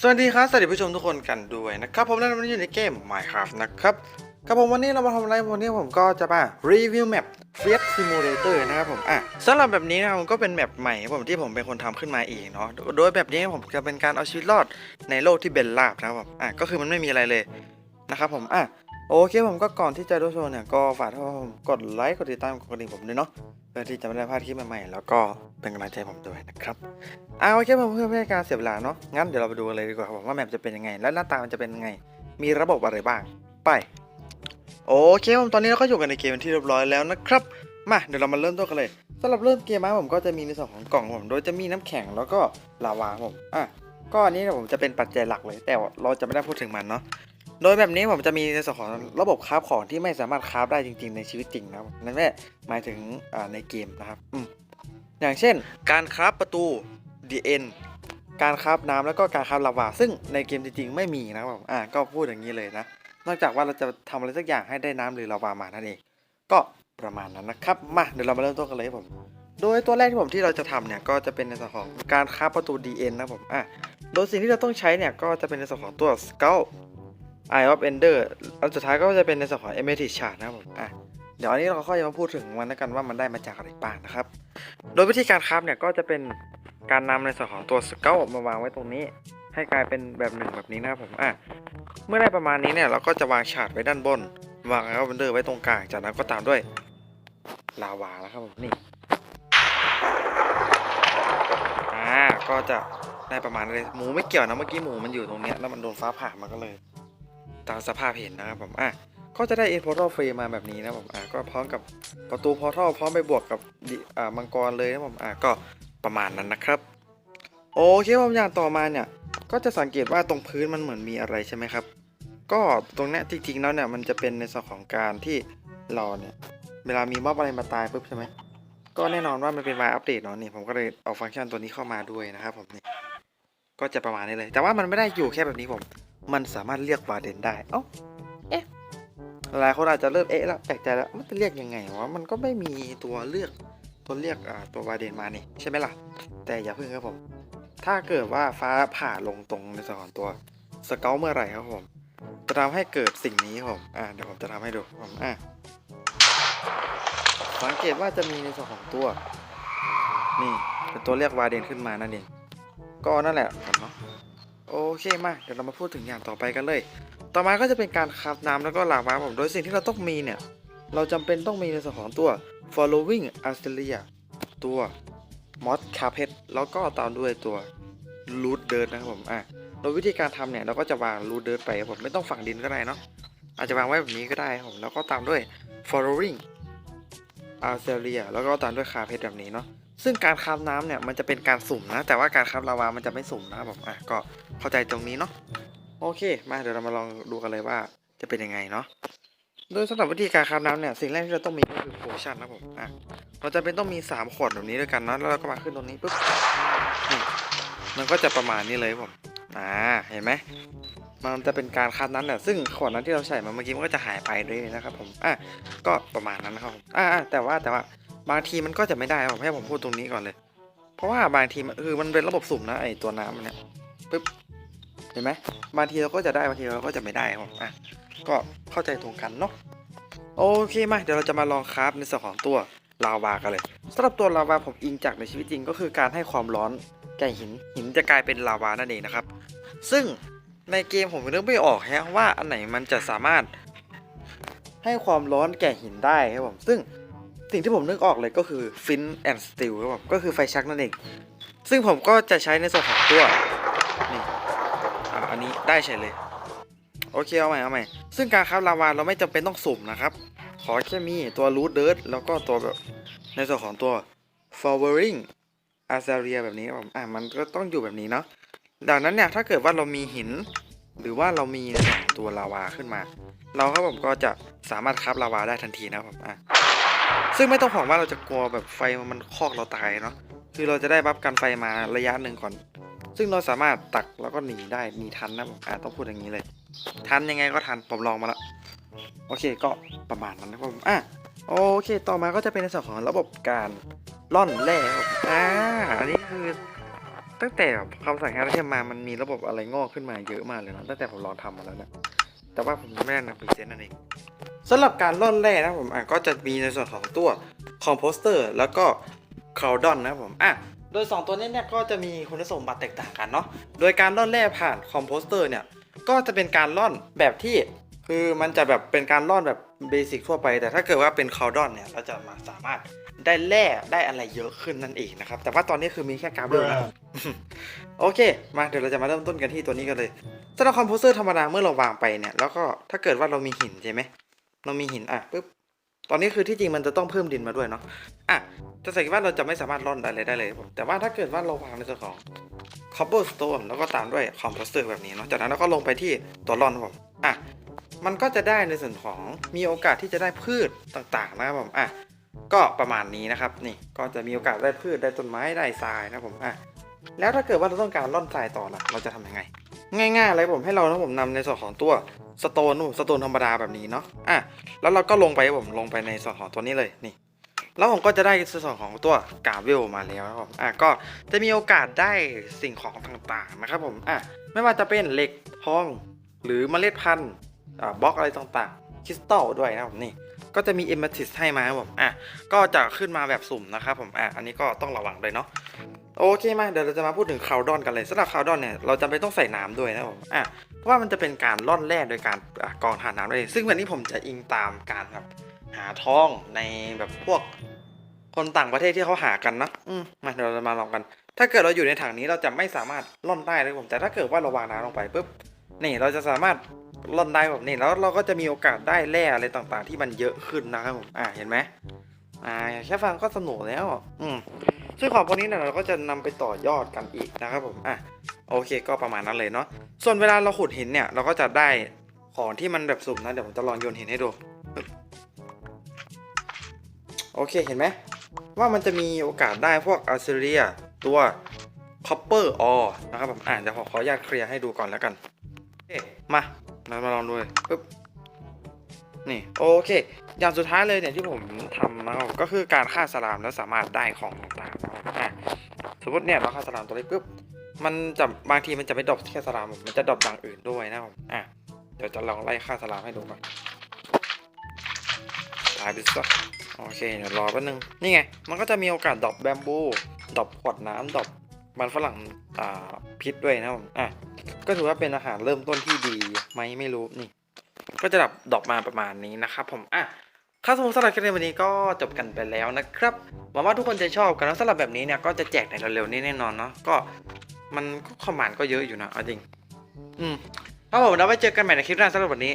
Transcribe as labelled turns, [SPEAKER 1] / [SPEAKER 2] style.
[SPEAKER 1] สวัสดีครับ สวัสดีผู้ชมทุกคนกันด้วยนะครับ ผมและวันนี้อยู่ในเกม Minecraft นะครับครับผมวันนี้เรามาทำอะไรวันนี้ผมก็จะมารีวิวแมป f i e t Simulator นะครับผมอะสำหรับแบบนี้นะครับผมก็เป็นแมปใหม่ผมที่ผมเป็นคนทำขึ้นมาเองเนาะโดยแบบนี้ผมจะเป็นการเอาชีวิตรอดในโลกที่เบนลาบนะครับผมอะก็คือมันไม่มีอะไรเลยนะครับผมอะ โอเคผมก็ก่อนที่จะดูโชว์เนี่ยก็ฝากทุกคนกดไลค์กดติดตามกดกระดิ่งผมด้วยเนาะเพื่อที่จะไม่ได้พลาดคลิปใหม่ๆแล้วก็เป็นกำลังใจผมด้วยนะครับเอาโอเคผมเพื่อไม่ให้การเสียเวลาเนาะงั้นเดี๋ยวเราไปดูกันเลยดีกว่าครับผมว่าแมปจะเป็นยังไง และหน้าตามันจะเป็นยังไง มีระบบอะไรบ้าง ไปโอเคผมตอนนี้เราก็อยู่กันในเกมเป็นที่เรียบร้อยแล้วนะครับมาเดี๋ยวเรามาเริ่มต้นกันเลยสำหรับเริ่มเกมมาผมก็จะมีในส่วนของกล่องผม โดยจะมีน้ำแข็งแล้วก็ลาวาผมอะก็อันนี้เนี่ยผมจะเป็นปัจจัยหลักเลย แต่ว่าเราจะไม่ได้พูดถึงมันเนาะ โดยแบบนี้ผมจะมีในส่วนของระบบคราฟของที่ไม่สามารถคราฟได้จริงๆในชีวิตจริงนะครับนั่นแหละหมายถึงในเกมนะครับออย่างเช่น การคราฟประตู DN การคราฟน้ำแล้วก็การคราฟลาวาซึ่งในเกมจริงๆไม่มีนะครับผมอ่าก็พูดอย่างนี้เลยนะนอกจากว่าเราจะทำอะไรสักอย่างให้ได้น้ำหรือลาวามานั่นเองก็ประมาณนั้นนะครับมาเดี๋ยวเรามาเริ่มต้นกันเลยผมโดยตัวแรกที่ผมที่เราจะทำเนี่ยก็จะเป็นในส่วนของการคราฟประตู DN นะผมอะโดยสิ่งที่เราต้องใช้เนี่ยก็จะเป็นในส่วนของตัว Scout Eye of Ender อันสุดท้ายก็จะเป็นในส่วนของ Amethyst Shard นะครับผมอะเดี๋ยวอันนี้เราค่อยมาพูดถึงมันแล้วกันว่ามันได้มาจากอะไรบ้างนะครับ โดยวิธีการคราฟเนี่ยก็จะเป็นการนำในส่วนของตัวสเกลมาวางไว้ตรงนี้ ให้กลายเป็นแบบหนึ่งแบบนี้นะครับผมอะเมื่อได้ประมาณนี้เนี่ยเราก็จะวางฉาดไว้ด้านบน วางไอเวนเดอร์ไว้ตรงกลางจากนั้นก็ตามด้วยลาวาแล้วครับผมนี่อ่าก็จะได้ประมาณเลยหมูไม่เกี่ยวนะเมื่อกี้หมูมันอยู่ตรงเนี้ยแล้วมันโดนฟ้าผ่ามาก็เลย ตามสภาพเห็นนะครับผมอะก็จะได้เอินพอร์ทัลฟรีมาแบบนี้นะผมอะก็พร้อมกับประตูพอร์ทัลพร้อมไปบวกกับดิอ่ามังกรเลยนะผมอ่าก็ประมาณนั้นนะครับ โอเคผมอย่างต่อมาเนี่ย ก็จะสังเกตว่าตรงพื้นมันเหมือนมีอะไรใช่ไหมครับ ก็ตรงนี้จริงๆแล้วเนี่ยมันจะเป็นในส่วนของการที่เราเนี่ยเวลามีม็อบอะไรมาตายปุ๊บใช่ไหมก็แน่นอนว่ามันเป็นวายอัปเดตเนาะนี่ผมก็เลยเอาฟังก์ชันตัวนี้เข้ามาด้วยนะครับผมนี่ก็จะประมาณนี้เลย แต่ว่ามันไม่ได้อยู่แค่แบบนี้ผม มันสามารถเรียกวาเดนได้ เอ้า เอ๊ะหลายคนอาจจะเริ่มเอ๊ะแล้วแปลกใจแล้ว มันจะเรียกยังไงวะ มันก็ไม่มีตัวเลือกตัวเรียกอ่าตัววาเดนมานี่ใช่ไหมล่ะ แต่อย่าเพิ่งครับผม ถ้าเกิดว่าฟ้าผ่าลงตรงในส่วนของตัวสเกลเมื่อไหร่ครับผม จะทำให้เกิดสิ่งนี้ครับผม อ่าเดี๋ยวผมจะทำให้ดูผมอ่าสังเกตว่าจะมีในส่วนของตัว นี่เป็นตัวเรียกวาเดนขึ้นมานั่นเองก็นั่นแหละครับเนาะ โอเคมาเดี๋ยวเรามาพูดถึงอย่างต่อไปกันเลย ต่อมาก็จะเป็นการคราฟน้ำแล้วก็ลาวาผมโดยสิ่งที่เราต้องมีเนี่ย เราจำเป็นต้องมีในส่วนของตัว following a s t e l i a ตัว mod carpet แล้วก็ตามด้วยตัว root dirt นะครับผมอะโดยวิธีการทำเนี่ยเราก็จะวาง root dirt ไปผมไม่ต้องฝังดินก็ได้เนาะอาจจะวางไว้แบบนี้ก็ได้ผมแล้วก็ตามด้วย following a s t e l i a แล้วก็ตามด้วย carpet แบบนี้เนาะซึ่งการคราฟน้ำเนี่ยมันจะเป็นการสุ่มนะ แต่ว่าการคราฟลาวามันจะไม่สุ่มนะครับผมอะก็ เข้าใจตรงนี้เนาะโอเค มาเดี๋ยวเรามาลองดูกันเลยว่าจะเป็นยังไงเนาะโดยสำหรับวิธีการคราฟน้ำเนี่ยสิ่งแรกที่เราต้องมีก็คือโพชั่นนะผมอะเราจะเป็นต้องมี 3 ขวดแบบนี้ด้วยกันเนาะแล้วเราก็มาขึ้นตรงนี้ปุ๊บมันก็จะประมาณนี้เลยผมอ่าเห็นไหมมันจะเป็นการคราฟน้ำเนี่ยซึ่งขวดนั้นที่เราใส่มาเมื่อกี้มันก็จะหายไปด้วยนะครับผมอะก็ประมาณนั้นนะครับผมอ่าแต่ว่าแต่ว่าบางทีมันก็จะไม่ได้ครับผมให้ผมพูดตรงนี้ก่อนเลย เพราะว่าบางทีมันคือมันเป็นระบบสุ่มนะไอตัวน้ำเนี่ยปุ๊บ เห็นไหมบางทีเราก็จะได้บางทีเราก็จะไม่ได้ครับอะก็เข้าใจตรงกันเนาะโอเคมาเดี๋ยวเราจะมาลองคราฟในส่วนของตัวลาวากันเลยสำหรับตัวลาวาผมอิงจากในชีวิตจริงก็คือการให้ความร้อนแก่หินหินจะกลายเป็นลาวานั่นเองนะครับ ซึ่งในเกมผมนึกไม่ออกแฮะว่าอันไหนมันจะสามารถ ให้ความร้อนแก่หินได้ครับผมซึ่งสิ่งที่ผมนึกออกเลยก็คือฟินแอนด์สติลครับผมก็คือไฟชักนั่นเอง ซึ่งผมก็จะใช้ในส่วนของตัว ได้เฉยเลย โอเคเอาใหม่เอาใหม่ซึ่งการคราฟลาวาเราไม่จำเป็นต้องสุ่มนะครับ ขอแค่มีตัวรูทเดิร์ดแล้วก็ตัวแบบในส่วนของตัว flowering a z a r i a แบบนี้ครับผมอะมันก็ต้องอยู่แบบนี้เนาะดังนั้นเนี่ยถ้าเกิดว่าเรามีหิน หรือว่าเรามีตัวลาวาขึ้นมา เราครับผมก็จะสามารถคราฟลาวาได้ทันทีนะครับผมอะซึ่งไม่ต้องห่วงว่าเราจะกลัวแบบไฟมันคอกเราตายเนาะคือเราจะได้บัฟกันไฟมาระยะหนึ่งก่อน ซึ่งเราสามารถตักแล้วก็หนีได้หนีทันนะผมอ่าต้องพูดอย่างนี้เลย ทันยังไงก็ทันผมลองมาแล้วโอเคก็ประมาณนั้นนะครับผมอะโอเค ต่อมาก็จะเป็นในส่วนของระบบการล่อนแร่ครับอ่าอันนี้คือตั้งแต่แบบคำสั่งงานเทียมามันมีระบบอะไรงอกขึ้นมาเยอะมากเลยนะตั้งแต่ผมลองทำมาแล้วนะแต่ว่าผมไม่ได้นำพรีเซนต์นั่นเองสำหรับการล่อนแร่นะผมอะก็จะมีในส่วนของตัวคอมโพสเตอร์แล้วก็คาวดอนนะผมอะ โดย 2 ตัวนี้เนี่ยก็จะมีคุณสมบัติแตกต่างกันเนาะ โดยการล่อนแร่ผ่านคอมโพสเตอร์เนี่ยก็จะเป็นการล่อนแบบที่คือมันจะแบบเป็นการล่อนแบบเบสิกทั่วไป แต่ถ้าเกิดว่าเป็นคาวดอนเนี่ยเราจะมาสามารถได้แร่ได้อะไรเยอะขึ้นนั่นเองนะครับ แต่ว่าตอนนี้คือมีแค่กราฟเดียวนะโอเค มาเดี๋ยวเราจะมาเริ่มต้นกันที่ตัวนี้กันเลยสำหรับคอมโพเซอร์ธรรมดาเมื่อเราวางไปเนี่ยแล้วก็ถ้าเกิดว่าเรามีหินใช่ไหมเรามีหินอะปุ๊บ ตอนนี้คือที่จริงมันจะต้องเพิ่มดินมาด้วยเนาะ อะ จะสังเกตว่าเราจะไม่สามารถร่อนอะไรได้เลยผม แต่ว่าถ้าเกิดว่าเราวางในส่วนของ cobblestone แล้วก็ตามด้วยคอมโพสเตอร์แบบนี้เนาะ จากนั้นเราก็ลงไปที่ตัวร่อนผม อะ มันก็จะได้ในส่วนของมีโอกาสที่จะได้พืชต่างๆนะครับผม อะ ก็ประมาณนี้นะครับ นี่ ก็จะมีโอกาสได้พืชได้ต้นไม้ได้ทรายนะผม อะ แล้วถ้าเกิดว่าเราต้องการล่อนทรายต่อล่ะ เราจะทำยังไง ง่ายๆเลยผมให้เรานะผมนำในส่วนของตัวสโตนสโตนธรรมดาแบบนี้เนาะอะแล้วเราก็ลงไปผมลงไปในส่วนของตัวนี้เลยนี่แล้วผมก็จะได้ส่วนของตัวกาเวลมาแล้วนะครับผมอะก็จะมีโอกาสได้สิ่งของต่างๆนะครับผมอะไม่ว่าจะเป็นเหล็กทอง หรือเมล็ดพันธุ์อ่าบล็อกอะไรต่างๆคริสตัลด้วยนะครับผมนี่ก็จะมีเอม t ทิสให้มาครับผมอะก็จะขึ้นมาแบบสุ่มนะครับผมอะอันนี้ก็ต้องระวังเลยเนาะ โอเคมาเดี๋ยวเราจะมาพูดถึงคาวดอนกันเลยสำหรับคาวดอนเนี่ยเราจำเป็นต้องใส่น้ำด้วยนะผมอะเพราะว่ามันจะเป็นการล่อนแร่โดยการกรองถ่านน้ำเองซึ่งวันนี้ผมจะอิงตามการแบบหาทองในแบบพวกคนต่างประเทศที่เขาหากันนะอืมมาเดี๋ยวเราจะมาลองกัน ถ้าเกิดเราอยู่ในถังนี้เราจะไม่สามารถล่อนได้เลยผมแต่ถ้าเกิดว่าเราวางน้ำลงไปปุ๊บนี่เราจะสามารถล่อนได้แบบนี้แล้วเราก็จะมีโอกาสได้แร่อะไรต่างๆ ที่มันเยอะขึ้นนะครับผมอะเห็นไหมอ่าแค่ฟังก็สนุกแล้ว อืม ซึ่งของพวกนี้เนี่ยเราก็จะนำไปต่อยอดกันอีกนะครับผมอะโอเคก็ประมาณนั้นเลยเนาะส่วนเวลาเราขุดหินเนี่ยเราก็จะได้ของที่มันแบบสุ่มนะเดี๋ยวผมจะลองโยนหินให้ดูโอเคเห็นไหมว่ามันจะมีโอกาสได้พวกอัลเซเรียตัวคอปเปอร์ออนะครับผมอะเดี๋ยวผมขออนุญาตเคลียร์ให้ดูก่อนแล้วกันโอเคมาเรามาลองดูเลยปึ๊บนี่โอเค อย่างสุดท้ายเลยเนี่ยที่ผมทำนะครับก็คือการฆ่าสลามแล้วสามารถได้ของต่าง สมมติเนี่ยเราฆ่าสลามตัวเล็กปุ๊บมันจะบางทีมันจะไม่ดรอปแค่สลามมันจะดรอปอย่างอื่นด้วยนะครับผมอะเดี๋ยวจะลองไล่ฆ่าสลามให้ดูก่อนตายไปซะโอเคเดี๋ยวรอแป๊บนึงนี่ไงมันก็จะมีโอกาสดรอปแบมบูดรอปขวดน้ำดรอปมันฝรั่งอ่าพิษด้วยนะครับผมอะก็ถือว่าเป็นอาหารเริ่มต้นที่ดีไหมไม่รู้นี่ ก็จะดับดอกมาประมาณนี้นะครับผมอะ ค่าสมมติสำหรับคลิปในวันนี้ก็จบกันไปแล้วนะครับหวังว่าทุกคนจะชอบกันแล้วสำหรับแบบนี้เนี่ยก็จะแจกในเร็วๆนี้แน่นอนเนาะก็มันก็คอมมานด์ก็เยอะอยู่นะเอาจริง อืมถ้าผมเราไว้เจอกันใหม่ในคลิปหน้าสำหรับวันนี้